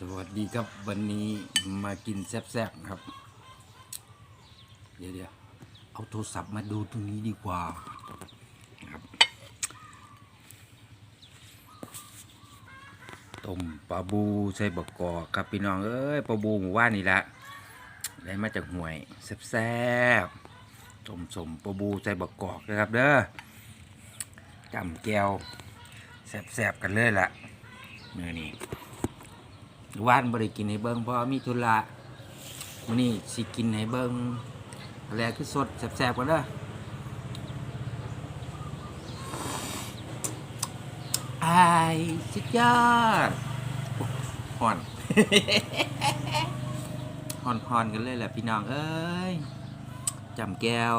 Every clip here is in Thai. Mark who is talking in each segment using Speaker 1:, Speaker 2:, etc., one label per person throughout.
Speaker 1: สวัสดีครับวันนี้มากินแซ่บๆครับ เดี๋ยวเดี๋ยวเอาโทรศัพท์มาดูตรงนี้ดีกว่าครับต้มปลาบูใส่บกกอกครับพี่น้องเอ้ยปลาบูหมู่ว่านนี่ละได้มาจากห่วยแซ่บๆต้มสมปลาบูใส่บกกอกนะครับเด้อจำแก้วแซ่บๆกันเลยล่ะเนื้อนี่ ว่านบริกินให้เบิ้งเพราะมีธุระมื้อนี้สิกินให้เบิ้งอะไรคือสดแซ่บๆกันเด้อไอ้สุดยอดห่อนห่อนห่อนๆกันเลยแหละพี่น้องเอ้ยจำแก้ว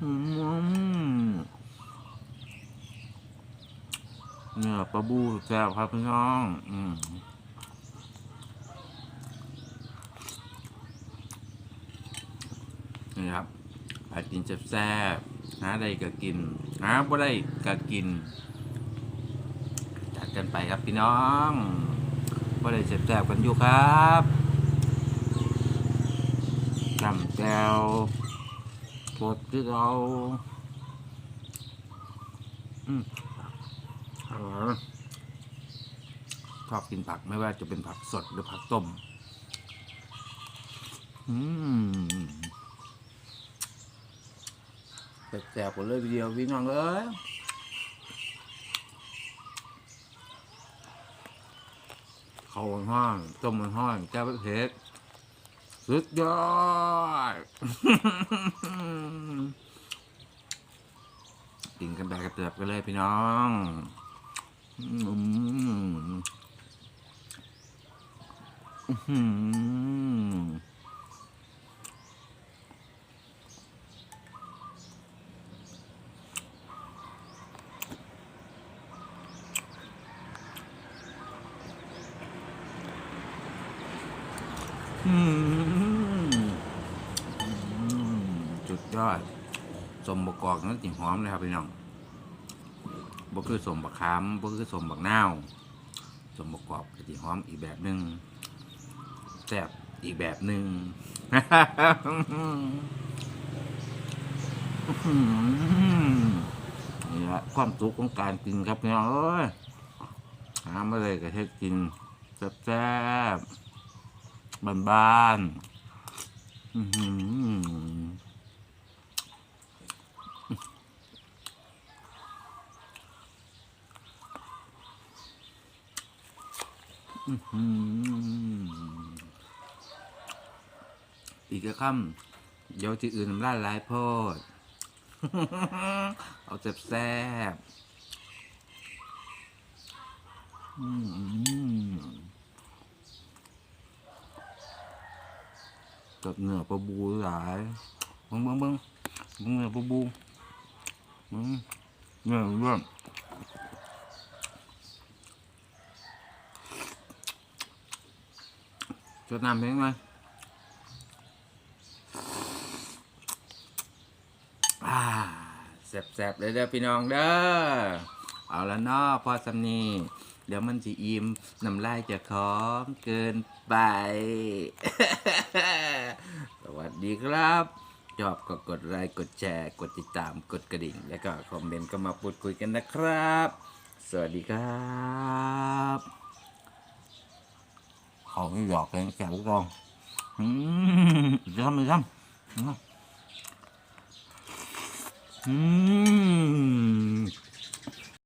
Speaker 1: อืม เนี่ยปลาบูแซ่บครับพี่น้อง อืมนี่ครับผัดกินแซ่บๆหาได้ก็กินหาบ่ได้ก็กิน จัดกันไปครับพี่น้องบ่ได้แซ่บๆกันอยู่ครับจำแก้วสดที่เราอืม ชอบกินผักไม่ว่าจะเป็นผักสดหรือผักต้ม อืมแสบๆกันเลยทีเดียวพี่น้องเอ้ยเขาวห้อนต้มมันห้อนแก้วเผ็ดสุดยอดกินกันแบบกระเตือบกันเลยพี่น้อง อืมจุดยอดสมบกกอกนั้นจริงหอมเลยครับพี่น้อง บ่คือสมบักขามบ่คือสมบักนาวสมบกกอกก็จิหอมอีกแบบหนึ่งแซ่บอีกแบบหนึ่งนี่ละความสุขของการกินครับพี่น้องเอ้ยหามาเลยก็เฮ็ดกินแซ่บๆบ้านๆ อื้อหืออื้อหืออีกกระคำเดี๋ยวที่อื่นน้ำลายไหลายโพด เอาแซ่บๆอืมกับเนื้อปลาบูหลายเบิ้งเบิ้งเบิ้งเบิ้งเนื้อปลาบูเบิ้งเนื้อเรื่อง จดน้ำเพลงไหมอ่าแซ่บๆเลยเด้อพี่น้องเด้อ เอาละเนาะพอสำนีเดี๋ยวมันจะอิ่มน้ำลายจะค้อมเกินไป สวัสดีครับชอบก็กดไลค์กดแชร์ กดติดตามกดกระดิ่ง แล้วก็คอมเมนต์ก็มาพูดคุยกันนะครับ สวัสดีครับ เขาไม่หยอกเลยแกลูกรองอืมจะทำไม่ทำอืม